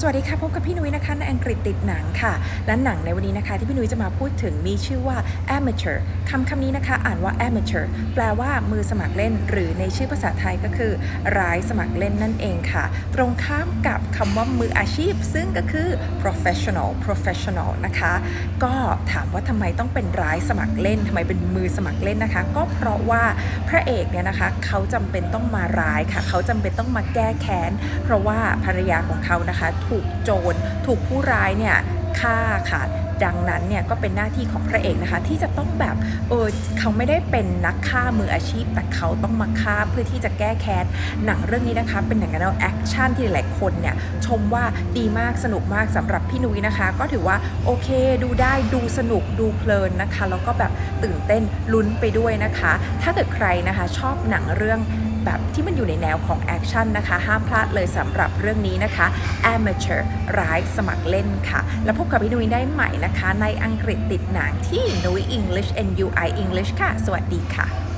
สวัสดีค่ะ พบกับพี่นุ้ยนะคะในอังกฤษติดหนังค่ะ และหนังในวันนี้นะคะ ที่พี่นุ้ยจะมาพูดถึงมีชื่อว่า amateur คำคำนี้นะคะ อ่านว่า amateur แปลว่ามือสมัครเล่น หรือในชื่อภาษาไทยก็คือ ร้ายสมัครเล่นนั่นเองค่ะ ตรงข้ามกับคำว่ามืออาชีพ ซึ่งก็คือ professional professional นะคะ ก็ถามว่าทำไมต้องเป็นร้ายสมัครเล่นทำไมเป็นมือสมัครเล่นนะคะ ก็เพราะว่าพระเอกเนี่ยนะคะเขาจำเป็นต้องมาร้ายค่ะ เขาจำเป็นต้องมาแก้แค้น เพราะว่าภรรยาของเขานะคะ ถูกโจรถูกผู้ร้ายเนี่ยฆ่าค่ะดังนั้นเนี่ยก็เป็นหน้าที่ของพระเอกนะคะ ที่จะต้องแบบเออเขาไม่ได้เป็นนักฆ่ามืออาชีพ แต่เขาต้องมาฆ่าเพื่อที่จะแก้แค้นหนังเรื่องนี้นะคะ เป็นหนังแนวแอคชั่นที่หลายคนเนี่ยชมว่าดีมากสนุกมากสำหรับพี่นุ้ยนะคะ ก็ถือว่าโอเคดูได้ดูสนุกดูเพลินนะคะ แล้วก็แบบตื่นเต้นลุ้นไปด้วยนะคะ ถ้าเกิดใครนะคะชอบหนังเรื่องแบบที่มันอยู่ในแนวของแอคชั่นนะคะ ห้ามพลาดเลยสำหรับเรื่องนี้นะคะ Amateur ร้ายสมัครเล่นค่ะ แล้วพบกับพี่นุ้ยได้ใหม่นะคะ ในอังกฤษติดหนังที่ Nui English NUI English ค่ะ สวัสดีค่ะ